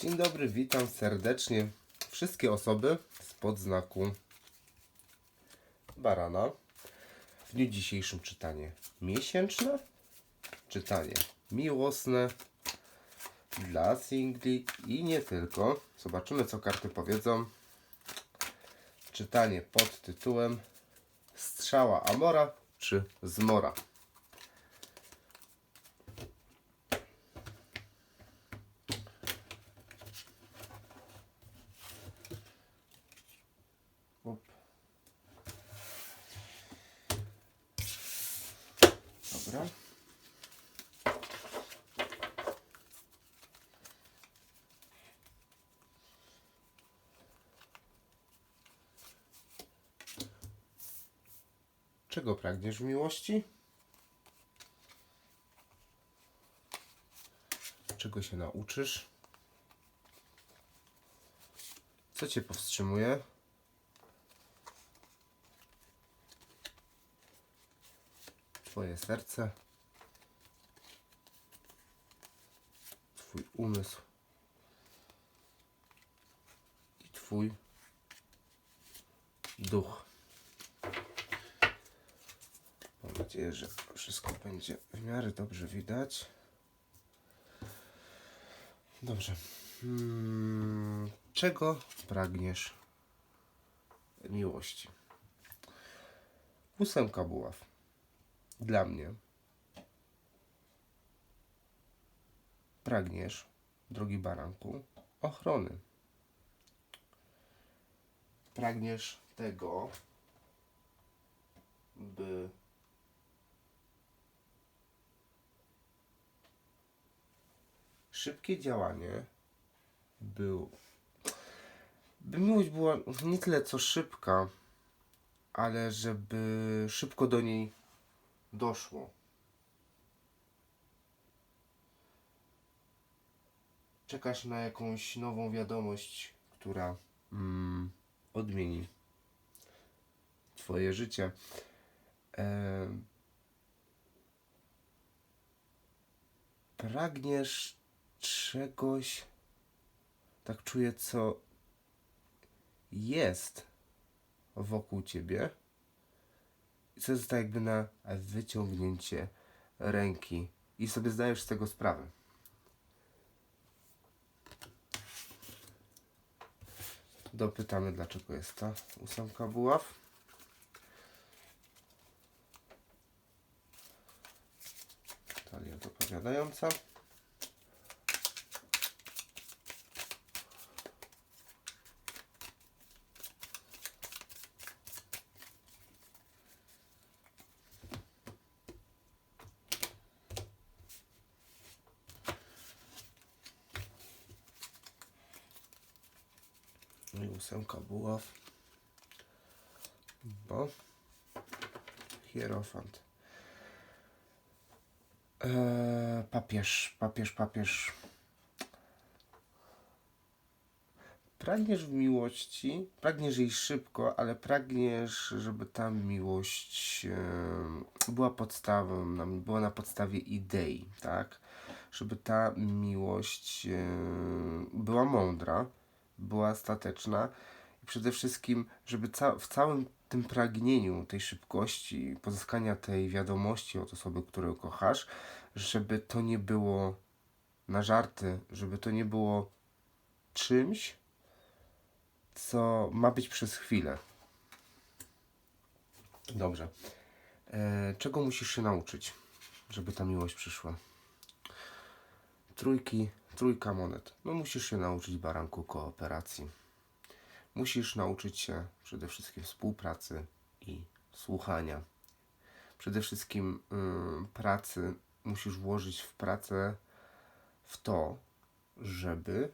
Dzień dobry, witam serdecznie wszystkie osoby spod znaku barana. W dniu dzisiejszym czytanie miesięczne, czytanie miłosne dla singli i nie tylko. Zobaczymy, co karty powiedzą. Czytanie pod tytułem Strzała Amora czy Zmora. Czego pragniesz w miłości? Czego się nauczysz? Co cię powstrzymuje? Twoje serce, Twój umysł i Twój duch. Mam nadzieję, że wszystko będzie w miarę dobrze widać. Dobrze. Hmm, czego pragniesz miłości? Ósemka buław. Dla mnie. Pragniesz, drogi baranku, ochrony. Pragniesz tego, by szybkie działanie był. By miłość była nie tyle co szybka, ale żeby szybko do niej doszło. Czekasz na jakąś nową wiadomość, która mm, odmieni Twoje życie. Em, pragniesz czegoś, tak czuję, co jest wokół ciebie, co jest tak jakby na wyciągnięcie ręki i sobie zdajesz z tego sprawę. Dopytamy, dlaczego jest ta ósemka buław. Talia dopowiadająca. I ósemka buław. Bo hierofant. Eee, papież, papież, papież. Pragniesz w miłości, pragniesz jej szybko, ale pragniesz, żeby ta miłość em, była podstawą, była na podstawie idei, tak? Żeby ta miłość em, była mądra, była stateczna i przede wszystkim, żeby ca- w całym tym pragnieniu tej szybkości, pozyskania tej wiadomości od osoby, którą kochasz, żeby to nie było na żarty, żeby to nie było czymś, co ma być przez chwilę. Dobrze. E, czego musisz się nauczyć, żeby ta miłość przyszła? Trójki, trójka monet. No musisz się nauczyć baranku kooperacji. Musisz nauczyć się przede wszystkim współpracy i słuchania. Przede wszystkim ym, pracy musisz włożyć w pracę w to, żeby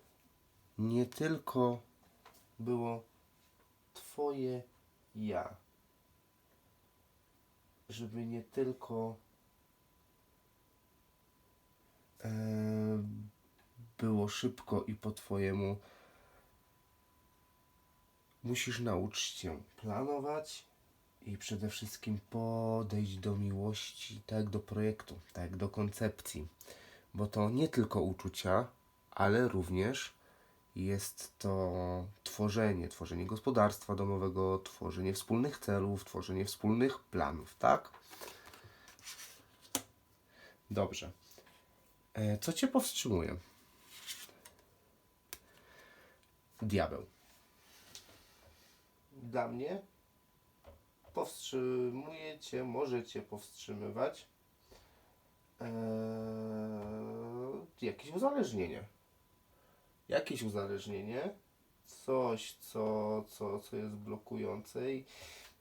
nie tylko było Twoje ja. Żeby nie tylko e, było szybko i po Twojemu. Musisz nauczyć się planować i przede wszystkim podejść do miłości, tak jak do projektu, tak jak do koncepcji. Bo to nie tylko uczucia, ale również Jest to tworzenie, tworzenie gospodarstwa domowego, tworzenie wspólnych celów, tworzenie wspólnych planów, tak? Dobrze. E, Co cię powstrzymuje? Diabeł. Dla mnie powstrzymuje cię, może cię powstrzymywać eee, jakieś uzależnienie. Jakieś uzależnienie, coś, co, co, co jest blokujące i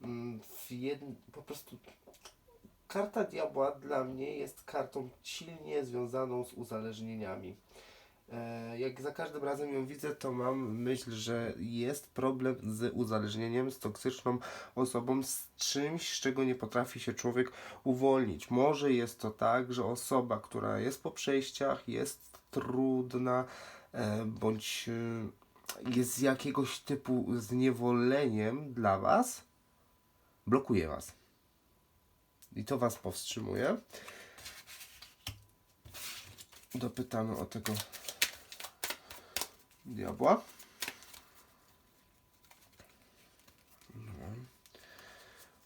mm, w po prostu karta diabła dla mnie jest kartą silnie związaną z uzależnieniami. E, Jak za każdym razem ją widzę, to mam myśl, że jest problem z uzależnieniem, z toksyczną osobą, z czymś, z czego nie potrafi się człowiek uwolnić. Może jest to tak, że osoba, która jest po przejściach, jest trudna, e, bądź e, jest jakiegoś typu zniewoleniem dla Was, blokuje Was. I to Was powstrzymuje. Dopytamy o tego diabła.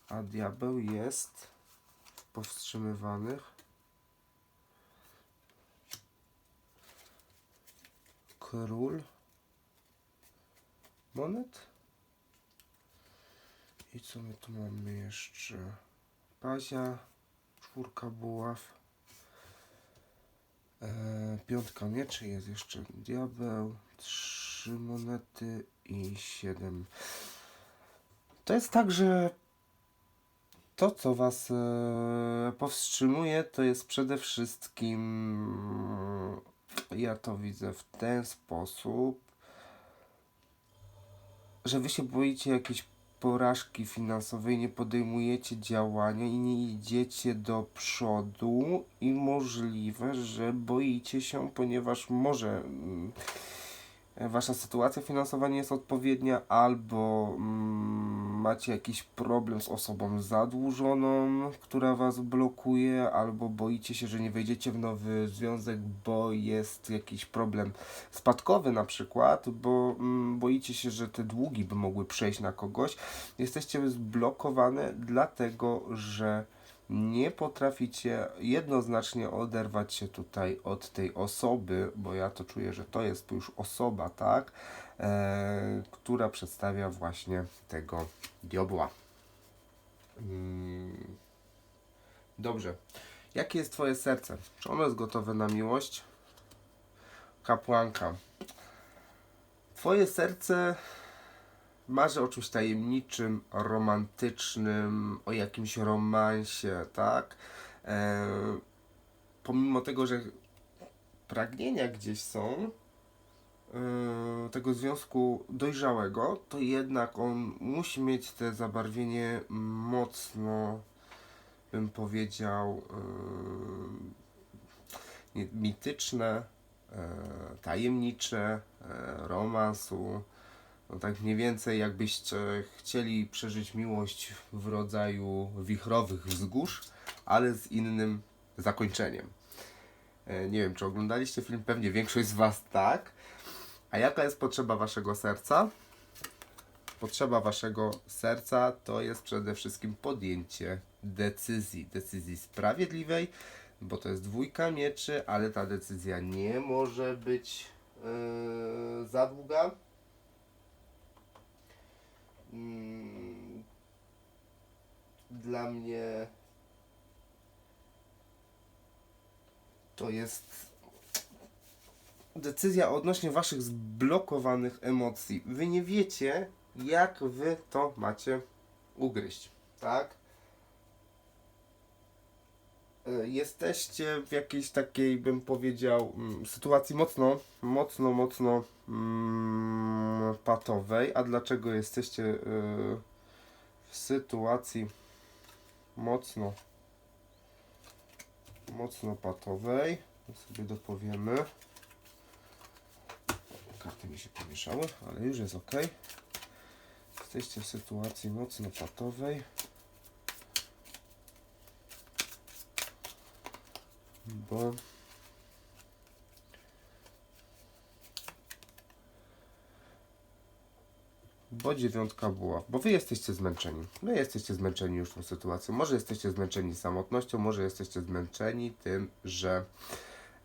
A diabeł jest powstrzymywanych król monet. I co my tu mamy jeszcze? Pazia, czwórka buław. E, piątka mieczy, jest jeszcze diabeł, trzy monety i siedem. To jest tak, że to, co Was e, powstrzymuje, to jest przede wszystkim, ja to widzę w ten sposób, że Wy się boicie jakiejś porażki finansowej, nie podejmujecie działania i nie idziecie do przodu i możliwe, że boicie się, ponieważ może mm, wasza sytuacja finansowa nie jest odpowiednia, albo mm, macie jakiś problem z osobą zadłużoną, która was blokuje, albo boicie się, że nie wejdziecie w nowy związek, bo jest jakiś problem spadkowy na przykład, bo mm, boicie się, że te długi by mogły przejść na kogoś. Jesteście zblokowane dlatego, że nie potraficie jednoznacznie oderwać się tutaj od tej osoby, bo ja to czuję, że to jest już osoba, tak, e, która przedstawia właśnie tego diabła. Mm. Dobrze. Jakie jest Twoje serce? Czy ono jest gotowe na miłość? Kapłanka. Twoje serce marzy o czymś tajemniczym, romantycznym, o jakimś romansie, tak? E, pomimo tego, że pragnienia gdzieś są e, tego związku dojrzałego, to jednak on musi mieć te zabarwienie mocno, bym powiedział, e, mityczne, e, tajemnicze, e, romansu. No tak mniej więcej jakbyście chcieli przeżyć miłość w rodzaju wichrowych wzgórz, ale z innym zakończeniem. E, Nie wiem, czy oglądaliście film, pewnie większość z Was tak. A jaka jest potrzeba Waszego serca? Potrzeba Waszego serca to jest przede wszystkim podjęcie decyzji. Decyzji sprawiedliwej, bo to jest dwójka mieczy, ale ta decyzja nie może być yy, za długa. Mm, Dla mnie to jest decyzja odnośnie waszych zblokowanych emocji. Wy nie wiecie, jak wy to macie ugryźć, tak? E, Jesteście w jakiejś takiej, bym powiedział, mm, sytuacji mocno, mocno, mocno mm, patowej. A dlaczego jesteście e, w sytuacji mocno, mocno patowej? To sobie dopowiemy. Karty mi się pomieszały, ale już jest ok. Jesteście w sytuacji mocno patowej. Bo Bo dziewiątka była. Bo wy jesteście zmęczeni. Wy jesteście zmęczeni już tą sytuacją. Może jesteście zmęczeni samotnością, może jesteście zmęczeni tym, że.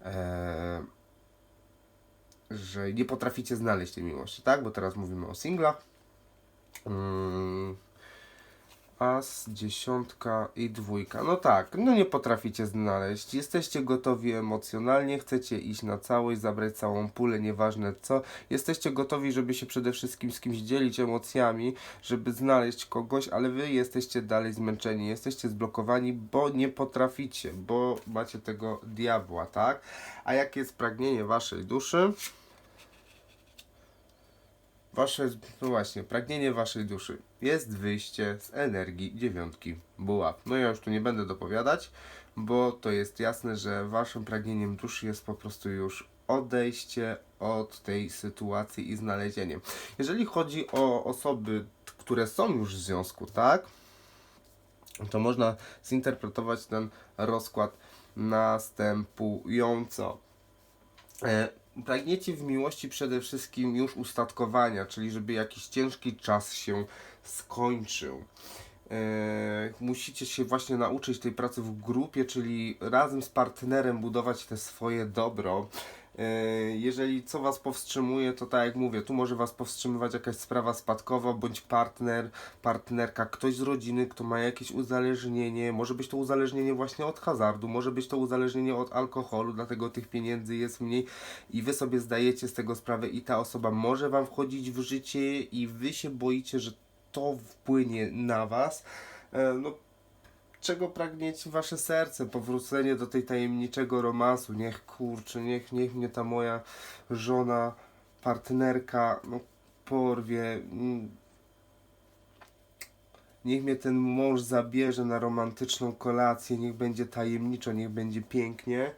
E, że nie potraficie znaleźć tej miłości, tak? Bo teraz mówimy o singlach. Mm, As, dziesiątka i dwójka. No tak, no nie potraficie znaleźć. Jesteście gotowi emocjonalnie, chcecie iść na całość, zabrać całą pulę, nieważne co. Jesteście gotowi, żeby się przede wszystkim z kimś dzielić emocjami, żeby znaleźć kogoś, ale wy jesteście dalej zmęczeni, jesteście zblokowani, bo nie potraficie, bo macie tego diabła, tak? A jakie jest pragnienie waszej duszy? Wasze, no właśnie, pragnienie waszej duszy jest wyjście z energii dziewiątki buław. No ja już tu nie będę dopowiadać, bo to jest jasne, że waszym pragnieniem duszy jest po prostu już odejście od tej sytuacji i znalezienie. Jeżeli chodzi o osoby, które są już w związku, tak? To można zinterpretować ten rozkład następująco. E, pragniecie w miłości przede wszystkim już ustatkowania, czyli żeby jakiś ciężki czas się skończył. E, musicie się właśnie nauczyć tej pracy w grupie, czyli razem z partnerem budować te swoje dobro. E, Jeżeli co Was powstrzymuje, to tak jak mówię, tu może Was powstrzymywać jakaś sprawa spadkowa, bądź partner, partnerka, ktoś z rodziny, kto ma jakieś uzależnienie, może być to uzależnienie właśnie od hazardu, może być to uzależnienie od alkoholu, dlatego tych pieniędzy jest mniej i Wy sobie zdajecie z tego sprawę i ta osoba może Wam wchodzić w życie i Wy się boicie, że to wpłynie na Was. E, No, czego pragniecie wasze serce, powrócenie do tej tajemniczego romansu, niech kurczę, niech, niech mnie ta moja żona, partnerka, no porwie, mm. niech mnie ten mąż zabierze na romantyczną kolację, niech będzie tajemniczo, niech będzie pięknie.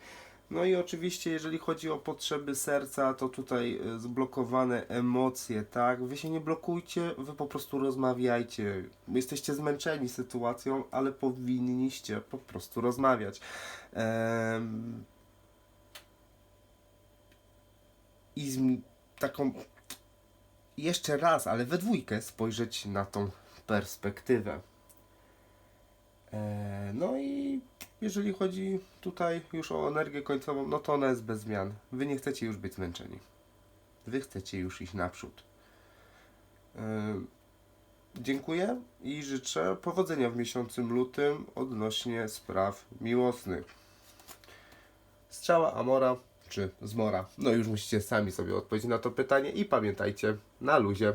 No i oczywiście, jeżeli chodzi o potrzeby serca, to tutaj e, zblokowane emocje, tak? Wy się nie blokujcie, wy po prostu rozmawiajcie. Jesteście zmęczeni sytuacją, ale powinniście po prostu rozmawiać. Em, I z taką jeszcze raz, ale we dwójkę spojrzeć na tą perspektywę. E, No i jeżeli chodzi tutaj już o energię końcową, no to ona jest bez zmian. Wy nie chcecie już być zmęczeni. Wy chcecie już iść naprzód. E, Dziękuję i życzę powodzenia w miesiącu lutym odnośnie spraw miłosnych. Strzała Amora czy Zmora? No już musicie sami sobie odpowiedzieć na to pytanie i pamiętajcie, na luzie.